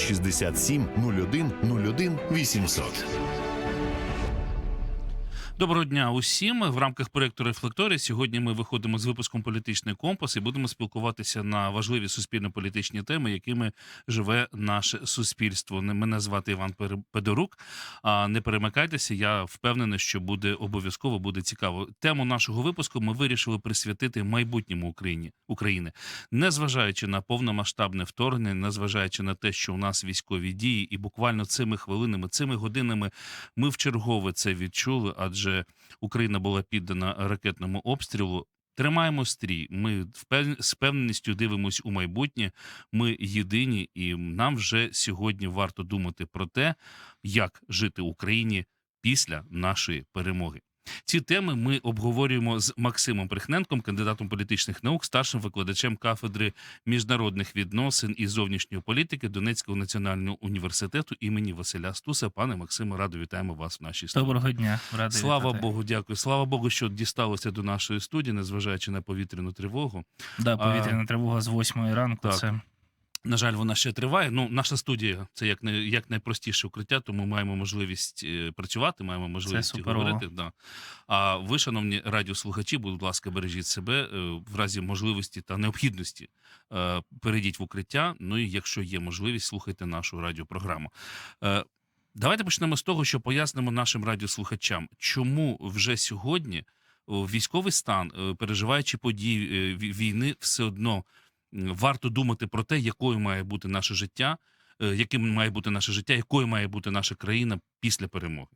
067 01 01 800. Доброго дня усім. В рамках проєкту Рефлекторія сьогодні ми виходимо з випуском Політичний компас і будемо спілкуватися на важливі суспільно-політичні теми, якими живе наше суспільство. Не- Мене звати Іван Педорук. Не перемикайтеся. Я впевнений, що буде обов'язково буде цікаво. Тему нашого випуску ми вирішили присвятити майбутньому Україні України, незважаючи на повномасштабне вторгнення, незважаючи на те, що у нас військові дії, і буквально цими хвилинами, цими годинами ми вчергове це відчули, адже Україна була піддана ракетному обстрілу. Тримаємо стрій. Ми з певністю дивимось у майбутнє. Ми єдині, і нам вже сьогодні варто думати про те, як жити Україні після нашої перемоги. Ці теми ми обговорюємо з Максимом Прихненком, кандидатом політичних наук, старшим викладачем кафедри міжнародних відносин і зовнішньої політики Донецького національного університету імені Василя Стуса. Пане Максиме, радо вітаємо вас в нашій студії. Доброго дня, радий Слава вітати. Богу, дякую. Слава Богу, що дісталося до нашої студії, незважаючи на повітряну тривогу. Да, повітряна тривога з 8 ранку. так. Це На жаль, вона ще триває. Ну, наша студія це як не як найпростіше укриття, тому маємо можливість е, працювати, маємо можливість говорити. Да. А ви, шановні радіослухачі, будь ласка, бережіть себе е, в разі можливості та необхідності. е, Перейдіть в укриття. Ну і якщо є можливість, слухайте нашу радіопрограму. Давайте почнемо з того, що пояснимо нашим радіослухачам, чому вже сьогодні військовий стан, переживаючи події війни, все одно варто думати про те, якою має бути наше життя, е, яким має бути наше життя, якою має бути наша країна після перемоги.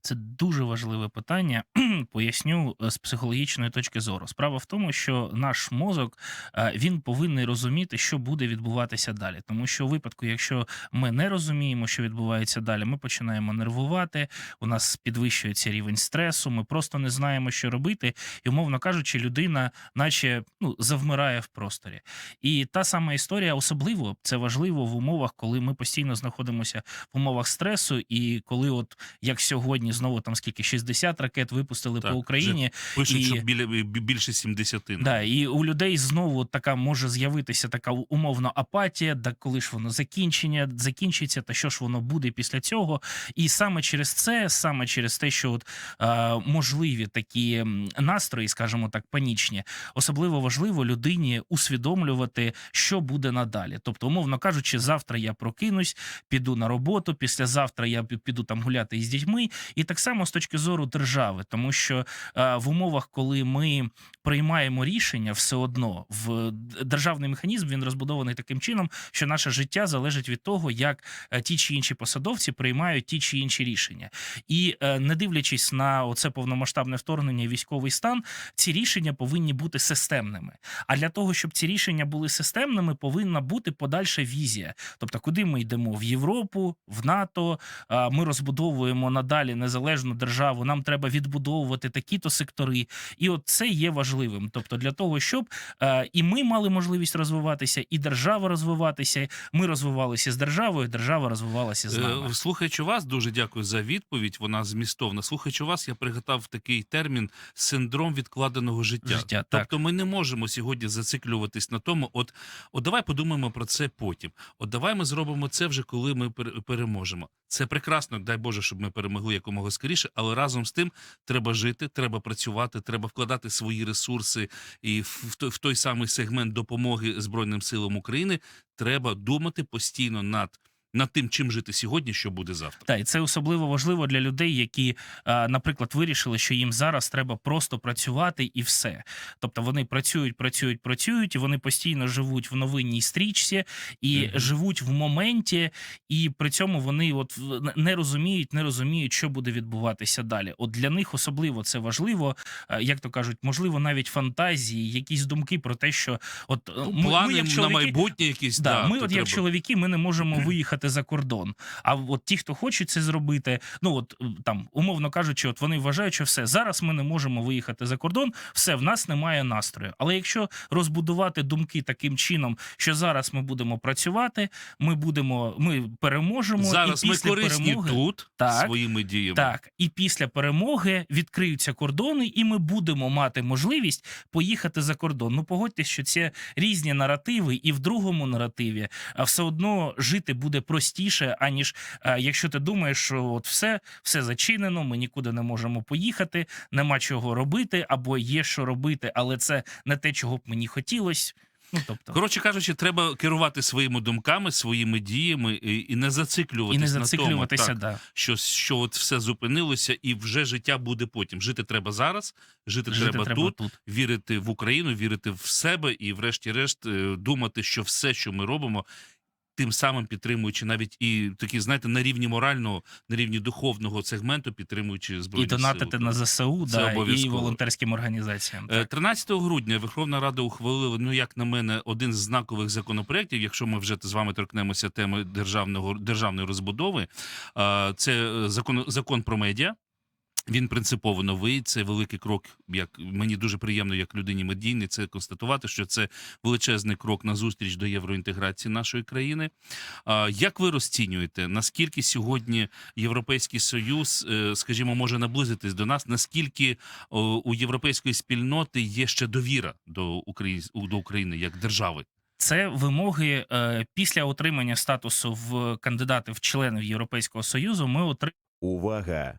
Це дуже важливе питання. Поясню е, з психологічної точки зору. Справа в тому, що наш мозок е, він повинен розуміти, що буде відбуватися далі. Тому що у випадку, якщо ми не розуміємо, що відбувається далі, ми починаємо нервувати. У нас підвищується рівень стресу. Ми просто не знаємо, що робити, і умовно кажучи, людина, наче ну завмирає в просторі. І та сама історія, особливо це важливо в умовах, коли ми постійно знаходимося в умовах стресу, і коли, от як сьогодні, знову там скільки 60 ракет випустили Так, по Україні, Пишуть, І- що біля більше 70. да, і у людей знову така може з'явитися така умовно апатія, да коли ж воно закінчення закінчиться, та що ж воно буде після цього. І саме через це, саме через те, що от е, можливі такі настрої, скажімо так, панічні, особливо важливо людині усвідомлювати, що буде надалі. Тобто, умовно кажучи, завтра я прокинусь, піду на роботу, післязавтра я піду там гуляти із дітьми, і так само з точки зору держави, тому що е, в умовах, коли ми приймаємо рішення, все одно в державний механізм він розбудований таким чином, що наше життя залежить від того, як е, ті чи інші посадовці приймають ті чи інші рішення, і е, не дивлячись на оце повномасштабне вторгнення, і військовий стан, ці рішення повинні бути системними. А для того, щоб ці рішення були системними, повинна бути подальша візія. Тобто, куди ми йдемо в Європу, в НАТО. Ми розбудовуємо надалі незалежну державу. Нам треба відбудовувати такі-то сектори, і от це є важливим. Тобто, для того, щоб е, і ми мали можливість розвиватися, і держава розвиватися. Ми розвивалися з державою, держава розвивалася з нами. Е, Слухаючи вас, дуже дякую за відповідь. Вона змістовна. Слухаючи вас, я пригадав такий термін синдром відкладеного життя. Життя, так. тобто, ми не можемо сьогодні зациклюватись на тому. От, от давай подумаємо про це потім. От давай ми зробимо це вже коли ми пере- переможемо. Це прекрасно, дай Боже, щоб ми перемогли якомога скоріше, але разом з тим треба жити, треба працювати, треба вкладати свої ресурси і в, той, в той самий сегмент допомоги Збройним силам України. Треба думати постійно над, над тим, чим жити сьогодні, що буде завтра. Так, і це особливо важливо для людей, які, е, наприклад, вирішили, що їм зараз треба просто працювати і все. Тобто вони працюють, працюють, працюють, і вони постійно живуть в новинній стрічці і Мгм. живуть в моменті, і при цьому вони от не розуміють, не розуміють, що буде відбуватися далі. От для них особливо це важливо, е, як то кажуть, можливо, навіть фантазії, якісь думки про те, що от е, Ну, ми, Плани ми як на майбутнє якісь Да, да, ми, от як чоловіки, ми не можемо виїхати за кордон. А от ті, хто хочуть це зробити, ну от е, там, умовно кажучи, от вони вважають, що все зараз ми не можемо виїхати за кордон, все в нас немає настрою. Але якщо розбудувати думки таким чином, що зараз ми будемо працювати, ми будемо, ми переможемо Зараз і ми корисні перемоги, тут Так. своїми діями. так, і після перемоги відкриються кордони, і ми будемо мати можливість поїхати за кордон. Ну погодьтесь, що це різні наративи, і в другому наративі а все одно жити буде простіше, аніж е, якщо ти думаєш, що от все, все зачинено, ми нікуди не можемо поїхати, нема чого робити, або є що робити, але це не те, чого б мені хотілося. Ну тобто Коротше кажучи, треба керувати своїми думками, своїми діями і, і не і зациклюватися не на тому, зациклюватися, так, да. що, що от все зупинилося, і вже життя буде потім. Жити треба зараз, жити, Жити треба, треба тут, тут. вірити в Україну, вірити в себе і, врешті-решт, е, думати, що все, що ми робимо. Тим самим підтримуючи навіть і такі, знаєте, на рівні морального, на рівні духовного сегменту, підтримуючи збройні І донатити сили. на ЗСУ, Це да, і волонтерським організаціям. Е, Так. 13 грудня Верховна Рада ухвалила, ну як на мене, один з знакових законопроєктів, якщо ми вже з вами торкнемося теми державного державної розбудови. Е, Це е, закон, закон про медіа. Він принципово новий. Це великий крок. Як мені дуже приємно, як людині медійний, це констатувати, що це величезний крок на зустріч до євроінтеграції нашої країни. А, Як ви розцінюєте, наскільки сьогодні Європейський Союз, е, скажімо, може наблизитись до нас? Наскільки у європейської спільноти є ще довіра до України до України як держави? Це вимоги е, після отримання статусу в кандидати в члени Європейського Союзу. Ми отримали Увага!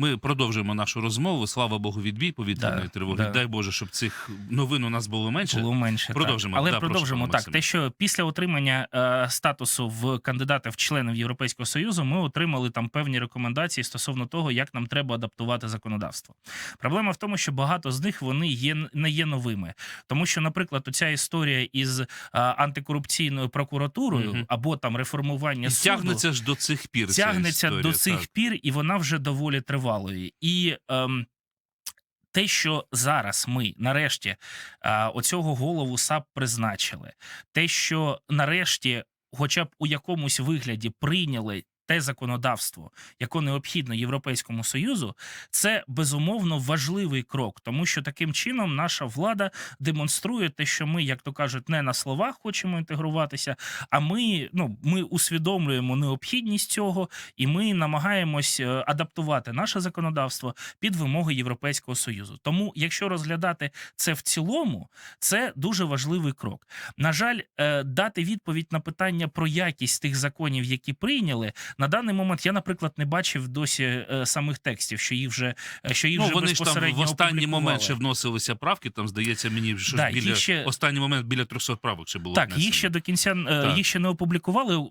Ми продовжуємо нашу розмову. Слава Богу, відбій повітряної Да, тривоги. да. Дай Боже, щоб цих новин у нас було менше. було менше. Продовжимо. Так. Але Да, продовжимо пане так. Те, що після отримання е, статусу в кандидата в члени Європейського Союзу, ми отримали там певні рекомендації стосовно того, як нам треба адаптувати законодавство. Проблема в тому, що багато з них вони є не є новими, тому що, наприклад, оця історія із е, антикорупційною прокуратурою Мгм. або там реформування І суду, тягнеться ж до цих пір. тягнеться історія, до цих так. пір, і вона вже доволі тривалою. І ем, те, що зараз ми нарешті а, оцього голову САП призначили, те, що нарешті, хоча б у якомусь вигляді прийняли. Те законодавство, яке необхідно Європейському Союзу, це безумовно важливий крок, тому що таким чином наша влада демонструє те, що ми, як то кажуть, не на словах хочемо інтегруватися, а ми, ну, ми усвідомлюємо необхідність цього, і ми намагаємось е, адаптувати наше законодавство під вимоги Європейського союзу. Тому, якщо розглядати це в цілому, це дуже важливий крок. На жаль, е, дати відповідь на питання про якість тих законів, які прийняли, на даний момент я, наприклад, не бачив досі е, самих текстів, що їх вже е, що їх Ну, вже вони ж там в останній момент ще вносилися правки. Там здається мені, що Да, біля ще- останній момент біля 300 правок ще було. Так, внесено. їх ще до кінця е, Так. їх ще не опублікували.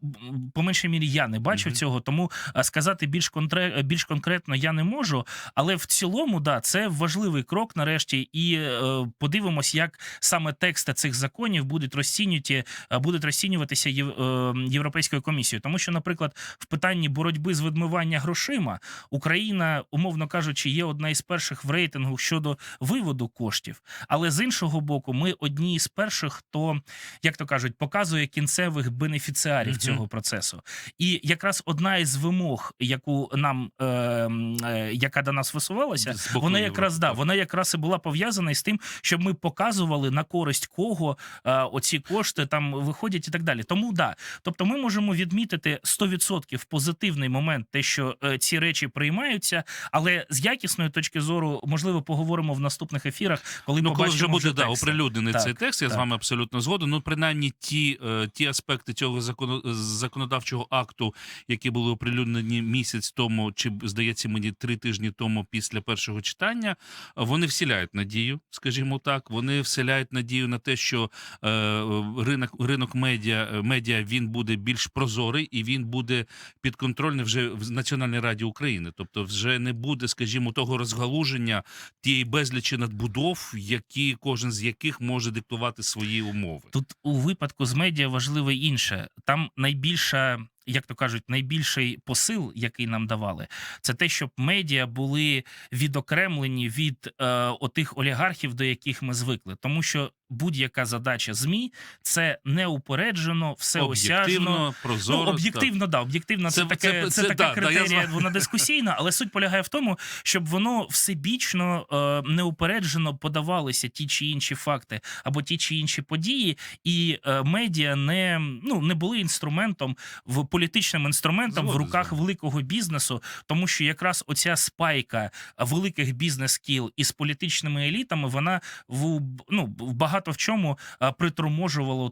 По меншій мірі я не бачив Мгм. цього, тому сказати більш контре, більш конкретно я не можу. Але в цілому, да, це важливий крок нарешті, і е, подивимось, як саме тексти цих законів будуть розцінювати, е, будуть розцінюватися Єв, е, Європейською комісією. Тому що, наприклад, в питанні боротьби з відмивання грошима Україна, умовно кажучи, є одна із перших в рейтингу щодо виводу коштів. Але з іншого боку, ми одні з перших, хто, як то кажуть, показує кінцевих бенефіціарів Мгм. цього процесу. І якраз одна із вимог, яку нам е, е, яка до нас висувалася, З боку вона якраз да, вона якраз і була пов'язана із тим, щоб ми показували на користь кого е, оці кошти там виходять і так далі. Тому да, тобто ми можемо відмітити 100% позитивний момент, те, що е, ці речі приймаються, але з якісної точки зору, можливо, поговоримо в наступних ефірах, коли Ну, коли вже буде да, оприлюднений Так, цей текст, я з вами абсолютно згоден. Ну, принаймні, ті, е, ті аспекти цього закону, законодавчого акту, які були оприлюднені місяць тому, чи здається мені три тижні тому після першого читання, вони вселяють надію, скажімо так. Вони вселяють надію на те, що е, ринок, ринок медіа, медіа він буде більш прозорий і він буде підконтрольний вже в Національній Раді України. Тобто, вже не буде, скажімо, того розгалуження тієї безлічі надбудов, які кожен з яких може диктувати свої умови. Тут у випадку з медіа важливе інше. Там найбільша, як то кажуть, найбільший посил, який нам давали, це те, щоб медіа були відокремлені від е, отих олігархів, до яких ми звикли. Тому що будь-яка задача змі це неупереджено, всеосяжно. об'єктивно, прозоро. Ну, об'єктивно, да, об'єктивно, це, Це- таке, це- це, це така да, да, критерія, знаю. вона дискусійна, але суть полягає в тому, щоб воно всебічно е, неупереджено подавалися ті чи інші факти або ті чи інші події, і е, медіа не, ну, не були інструментом в політичним інструментом в руках вами. великого бізнесу, тому що якраз оця спайка великих бізнес-кіл із політичними елітами, вона в ну в багато в чому е,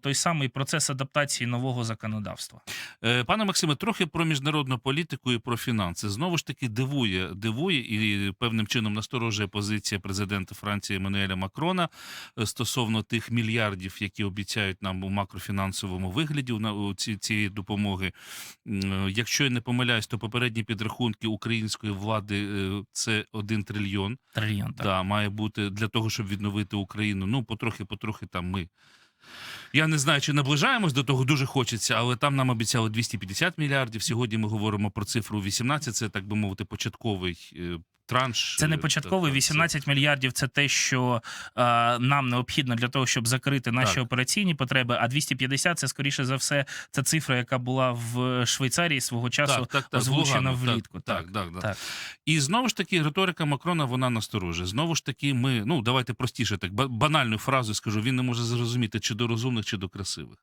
той самий процес адаптації нового законодавства. Е, Пане Максиме, трохи про міжнародну політику і про фінанси. Знову ж таки, дивує, дивує і певним чином насторожує позиція президента Франції Еммануеля Макрона е, стосовно тих мільярдів, які обіцяють нам у макрофінансовому вигляді на у цієї допомоги. Е, Якщо я не помиляюсь, то попередні підрахунки української влади це один трильйон. Трильйон так. Да, має бути для того, щоб відновити Україну. Ну, потрохи, потрохи там ми. Я не знаю, чи наближаємось до того, дуже хочеться, але там нам обіцяли 250 мільярдів. Сьогодні ми говоримо про цифру 18, Це так би мовити, початковий е, транш. Це не Е, початковий та- та, 18 мільярдів. Це те, що е, нам необхідно для того, щоб закрити наші Так. операційні потреби. А 250 – це скоріше за все ця цифра, яка була в Швейцарії свого часу. так, так, так, озвучена Лугану, влітку, Так, так, так, так, так. І знову ж таки, риторика Макрона вона насторожує. Знову ж таки, ми ну давайте простіше, так ба- банальну фразу скажу. Він не може зрозуміти, чи до розумних, чи до красивих.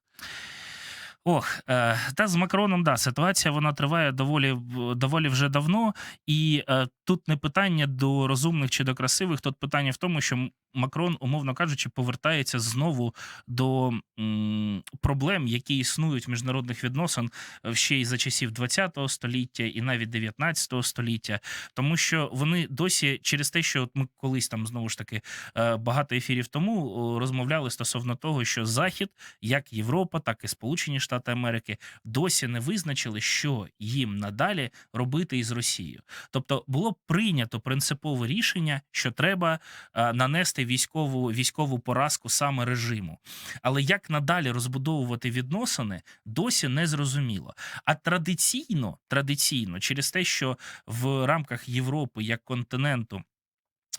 Ох, е, та з Макроном, да, ситуація вона триває доволі доволі вже давно, і е, тут не питання до розумних чи до красивих. Тут питання в тому, що Макрон, умовно кажучи, повертається знову до м, проблем, які існують в міжнародних відносин ще й за часів 20-го століття, і навіть 19-го століття, тому що вони досі через те, що от ми колись там знову ж таки е, багато ефірів тому розмовляли стосовно того, що Захід як Європа, так і Сполучені Штати Америки досі не визначили, що їм надалі робити із Росією. Тобто було прийнято принципове рішення, що треба е, нанести військову військову поразку саме режиму. Але як надалі розбудовувати відносини, досі не зрозуміло. А традиційно, традиційно, через те, що в рамках Європи як континенту.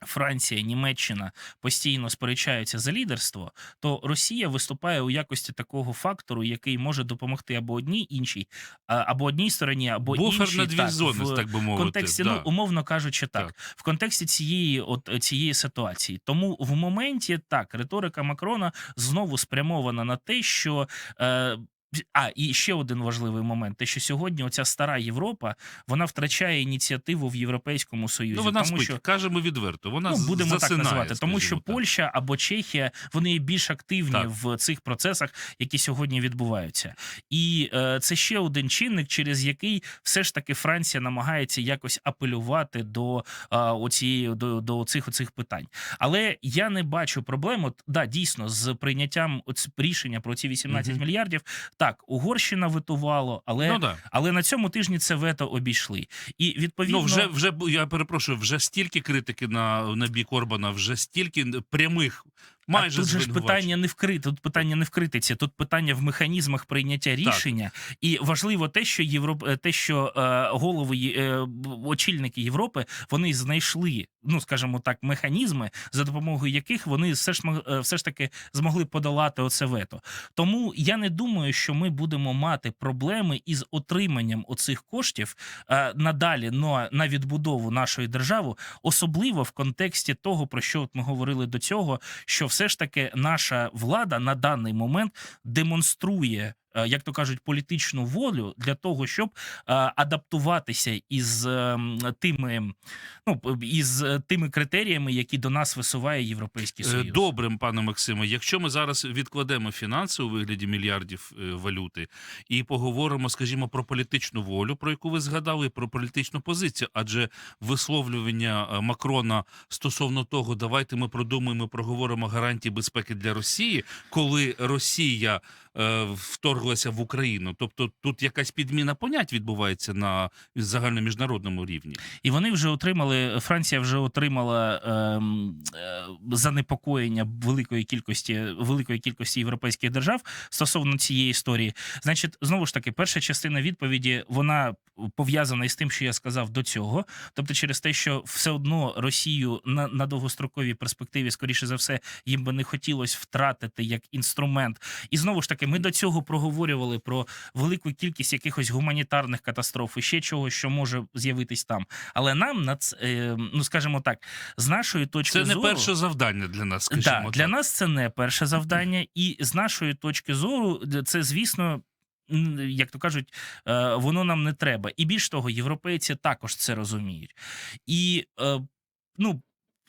Франція, Німеччина постійно сперечаються за лідерство, то Росія виступає у якості такого фактору, який може допомогти або одній іншій, або одній стороні, або Буфер іншій на дві так, зони, в так би мовити. контексті, да. ну умовно кажучи, так, Так. в контексті цієї от цієї ситуації. Тому в моменті так риторика Макрона знову спрямована на те, що. Е, а, і ще один важливий момент: те, що сьогодні оця стара Європа вона втрачає ініціативу в Європейському Союзі. Ну, вона тому спить, що кажемо відверто. Вона ну, будемо засинає, так називати, тому що так. Польща або Чехія вони є більш активні Так. в цих процесах, які сьогодні відбуваються. І е, це ще один чинник, через який все ж таки Франція намагається якось апелювати до е, оцієї до, до цих оцих питань. Але я не бачу проблем. От, да, дійсно, з прийняттям оц- рішення про ці 18 Мгм. мільярдів. Так, Угорщина витувало, але Ну, да. але на цьому тижні це вето обійшли. І відповідно Ну, вже, вже, я перепрошую, вже стільки критики на, на бік Орбана, вже стільки прямих, майже а тут же ж питання не в крит, тут питання не в критиці, тут питання в механізмах прийняття рішення. І важливо те, що Європ... е, те, що е, голови е, очільники Європи вони знайшли, ну скажімо так, механізми, за допомогою яких вони все ж е, все ж таки змогли подолати оце вето. Тому я не думаю, що ми будемо мати проблеми із отриманням оцих коштів е, надалі на, на відбудову нашої держави, особливо в контексті того, про що от ми говорили до цього, що все ж таки наша влада на даний момент демонструє. Е, Як то кажуть, політичну волю для того, щоб е, адаптуватися із е, тими, ну із тими критеріями, які до нас висуває Європейський Е, Союз. Добре, пане Максиме, якщо ми зараз відкладемо фінанси у вигляді мільярдів валюти і поговоримо, скажімо, про політичну волю, про яку ви згадали, про політичну позицію, адже висловлювання Макрона стосовно того, давайте ми продумаємо, проговоримо гарантії безпеки для Росії, коли Росія вторгла вторглася в Україну. Тобто тут якась підміна понять відбувається на загальноміжнародному рівні. І вони вже отримали. Франція вже отримала ем, е, занепокоєння великої кількості великої кількості європейських держав стосовно цієї історії. Значить, знову ж таки, перша частина відповіді вона пов'язана із тим, що я сказав до цього. Тобто, через те, що все одно Росію на, на довгостроковій перспективі, скоріше за все, їм би не хотілося втратити як інструмент. І знову ж таки, ми до цього проговорювали про велику кількість якихось гуманітарних катастроф і ще чогось, що може з'явитись там. Але нам на ц- е, ну скажімо так, з нашої точки Це не зору, перше завдання для нас, скажімо да, так. для нас це не перше завдання, і з нашої точки зору, це звісно. Як то кажуть, е, воно нам не треба. І більш того, європейці також це розуміють. І е, ну.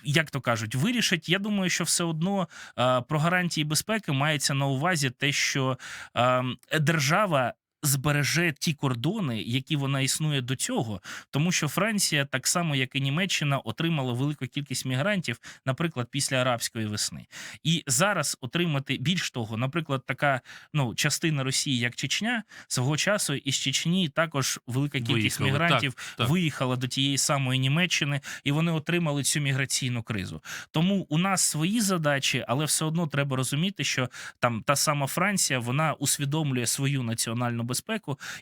Як то кажуть, вирішать. Я думаю, що все одно е, про гарантії безпеки мається на увазі те, що е, держава збереже ті кордони, які вона існує до цього, тому що Франція, так само як і Німеччина, отримала велику кількість мігрантів, наприклад, після арабської весни. І зараз отримати більш того, наприклад, така ну частина Росії, як Чечня, свого часу із Чечні також велика кількість Виїхали, мігрантів так. виїхала до тієї самої Німеччини, і вони отримали цю міграційну кризу. Тому у нас свої задачі, але все одно треба розуміти, що там та сама Франція вона усвідомлює свою національну безпеку,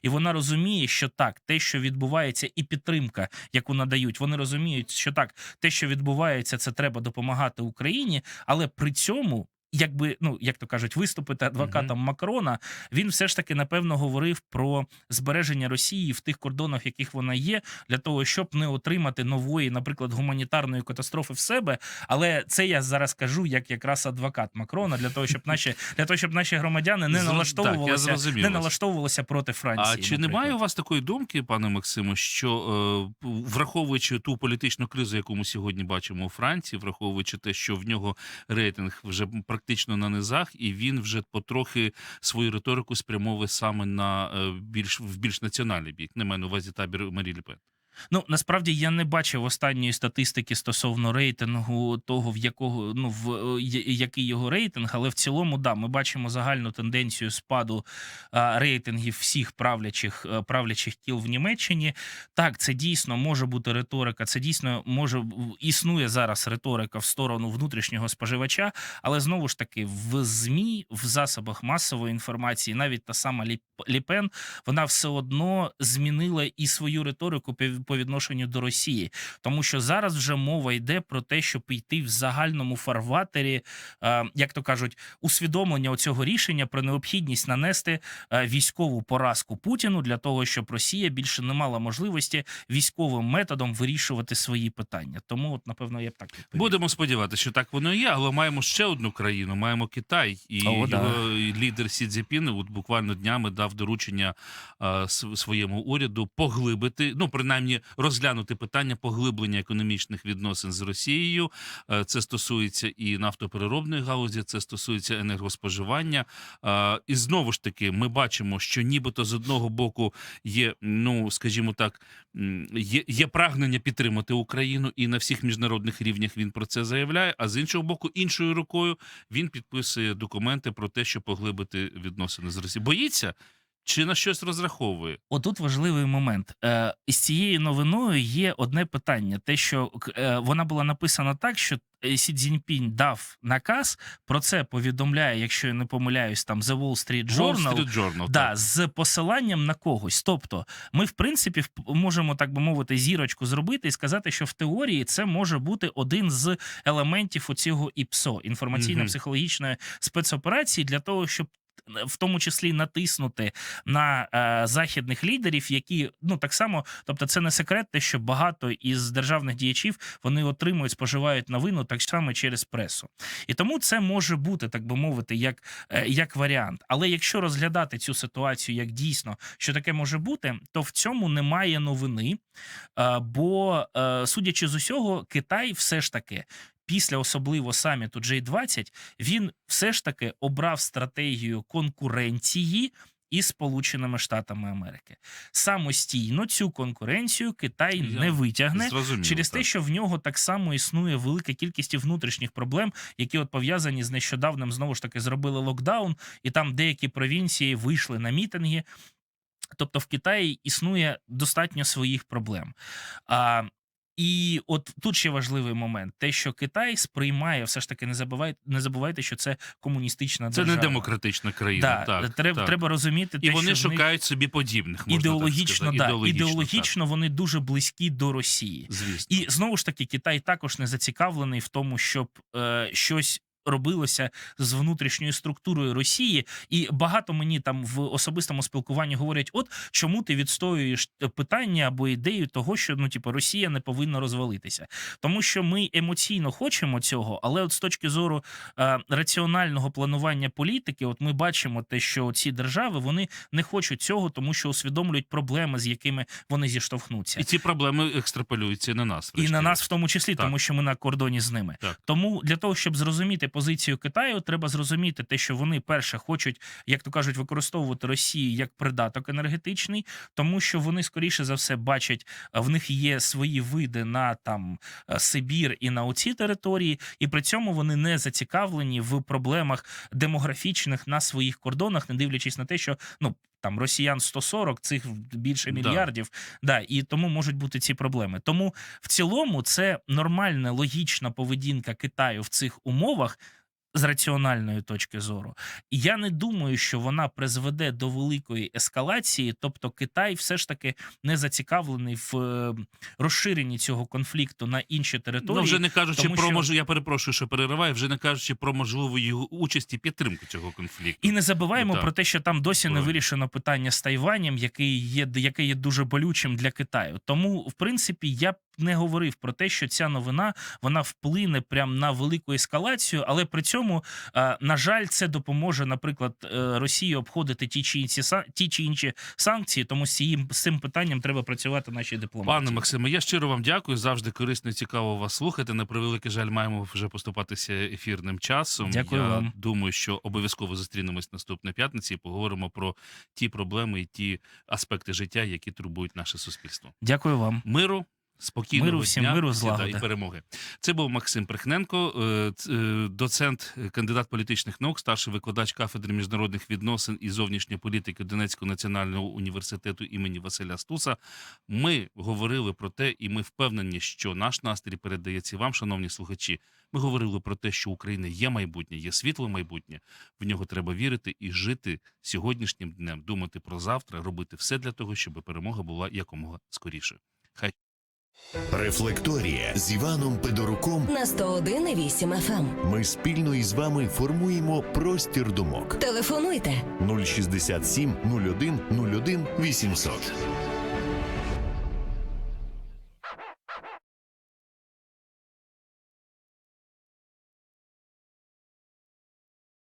і вона розуміє, що так, те, що відбувається, і підтримка, яку надають, вони розуміють, що так, те, що відбувається, це треба допомагати Україні, але при цьому. Якби ну як то кажуть, виступити адвокатом Макрона, він все ж таки напевно говорив про збереження Росії в тих кордонах, в яких вона є, для того, щоб не отримати нової, наприклад, гуманітарної катастрофи в себе. Але це я зараз кажу як якраз адвокат Макрона, для того, щоб наші для того, щоб наші громадяни не Зро- так, налаштовувалися, не налаштовувалися проти Франції. А чи наприклад. немає у вас такої думки, пане Максиму, що е, враховуючи ту політичну кризу, яку ми сьогодні бачимо у Франції, враховуючи те, що в нього рейтинг вже практично на низах, і він вже потрохи свою риторику спрямовує саме на е, більш в більш національний бік, не маю на увазі табір Марі Ле Пен. Ну насправді я не бачив останньої статистики стосовно рейтингу того, в якого ну в е, який його рейтинг, але в цілому, да, ми бачимо загальну тенденцію спаду а, рейтингів всіх правлячих е, правлячих кіл в Німеччині. Так, це дійсно може бути риторика. Це дійсно може існує зараз риторика в сторону внутрішнього споживача, але знову ж таки в змі, в засобах масової інформації, навіть та сама Лі- Ліпен, вона все одно змінила і свою риторику пів- по відношенню до Росії, тому що зараз вже мова йде про те, щоб йти в загальному фарватері, е, як то кажуть, усвідомлення цього рішення про необхідність нанести е, військову поразку Путіну для того, щоб Росія більше не мала можливості військовим методом вирішувати свої питання. Тому, от напевно, я б так відповів. Будемо сподіватися, що так воно і є, але маємо ще одну країну. Маємо Китай, і О, да. його лідер Сі Цзіпін от буквально днями дав доручення е, своєму уряду поглибити, ну принаймні розглянути питання поглиблення економічних відносин з Росією. Е, Це стосується і нафтопереробної гаузі, це стосується енергоспоживання. Е, І знову ж таки, ми бачимо, що нібито з одного боку є, ну скажімо так, є, є прагнення підтримати Україну, і на всіх міжнародних рівнях він про це заявляє. А з іншого боку, іншою рукою він підписує документи про те, щоб поглибити відносини з Росією. Боїться чи на щось розраховує? Отут важливий момент. Е, з цією новиною є одне питання: те, що е, вона була написана так, що е, Сі Цзіньпінь дав наказ. Про це повідомляє, якщо я не помиляюсь, там The Wall Street Wall Street Journal, Да, так. з посиланням на когось. Тобто, ми, в принципі, можемо так би мовити, зірочку зробити і сказати, що в теорії це може бути один з елементів оцього ІПСО інформаційно-психологічної спецоперації для того, щоб. В тому числі натиснути на е, західних лідерів, які ну так само, тобто, це не секрет, те, що багато із державних діячів вони отримують, споживають новину так само через пресу, і тому це може бути, так би мовити, як е, як варіант. Але якщо розглядати цю ситуацію як дійсно, що таке може бути, то в цьому немає новини. Е, Бо, е, судячи з усього, Китай все ж таки. Після особливо саміту J20 він все ж таки обрав стратегію конкуренції і Сполученими Штатами Америки. Самостійно цю конкуренцію Китай Я не витягне. Зрозуміло, Через те, так. що в нього так само існує велика кількість внутрішніх проблем, які от пов'язані з нещодавним знову ж таки зробили локдаун, і там деякі провінції вийшли на мітинги. Тобто в Китаї існує достатньо своїх проблем. А, і от тут ще важливий момент: те, що Китай сприймає, все ж таки не забувайте, не забувайте, що це комуністична Це не демократична країна. Да, так, треба, так. треба розуміти І те, вони що шукають них собі подібних. Можна ідеологічно, так да, ідеологічно, ідеологічно вони дуже близькі до Росії. звісно. І знову ж таки, Китай також не зацікавлений в тому, щоб е, щось. Робилося з внутрішньою структурою Росії, і багато мені там в особистому спілкуванні говорять: от чому ти відстоюєш питання або ідею того, що ну типу Росія не повинна розвалитися, тому що ми емоційно хочемо цього, але от з точки зору е, раціонального планування політики, от ми бачимо те, що ці держави вони не хочуть цього, тому що усвідомлюють проблеми, з якими вони зіштовхнуться. І ці проблеми екстраполюються на нас. І на нас в тому числі, Так. тому що ми на кордоні з ними. Так. Тому для того, щоб зрозуміти позицію Китаю, треба зрозуміти те, що вони перше хочуть, як то кажуть, використовувати Росію як придаток енергетичний, тому що вони скоріше за все бачать, в них є свої види на там е, Сибір і на оці території, і при цьому вони не зацікавлені в проблемах демографічних на своїх кордонах, не дивлячись на те, що ну. Там росіян 140, цих більше Да. мільярдів, да, і тому можуть бути ці проблеми. Тому в цілому це нормальна логічна поведінка Китаю в цих умовах. З раціональної точки зору, і я не думаю, що вона призведе до великої ескалації. Тобто, Китай все ж таки не зацікавлений в е, розширенні цього конфлікту на інші території. Ну, вже не кажучи тому про що- мож... я перепрошую, що перериваю, вже не кажучи про можливу його участь і підтримку цього конфлікту. І не забуваємо Ну, про те, що там досі не вирішено питання з Тайванем, який є яке є дуже болючим для Китаю. Тому, в принципі, я б не говорив про те, що ця новина вона вплине прям на велику ескалацію, але при цьому, е, на жаль, це допоможе, наприклад, е, Росії обходити ті чи інші ті чи інші санкції. Тому з цим, з цим питанням треба працювати нашій дипломатії. Пане Максиме, я щиро вам дякую. Завжди корисно і цікаво вас слухати. На превеликий жаль, маємо вже поступатися ефірним часом. Дякую я вам. думаю, що обов'язково зустрінемось наступної п'ятниці і поговоримо про ті проблеми і ті аспекти життя, які турбують наше суспільство. Дякую вам. Миру. Спокійного Миру всім, дня миру, да, злагоди. і перемоги. Це був Максим Прихненко, е, е, доцент, е, кандидат політичних наук, старший викладач кафедри міжнародних відносин і зовнішньої політики Донецького національного університету імені Василя Стуса. Ми говорили про те, і ми впевнені, що наш настрій передається вам, шановні слухачі. Ми говорили про те, що Україна є майбутнє, є світле майбутнє. В нього треба вірити і жити сьогоднішнім днем, думати про завтра, робити все для того, щоб перемога була якомога скоріше. Рефлекторія з Іваном Педоруком. на 101,8 FM. Ми спільно із вами формуємо простір думок. Телефонуйте 067 01 01 800.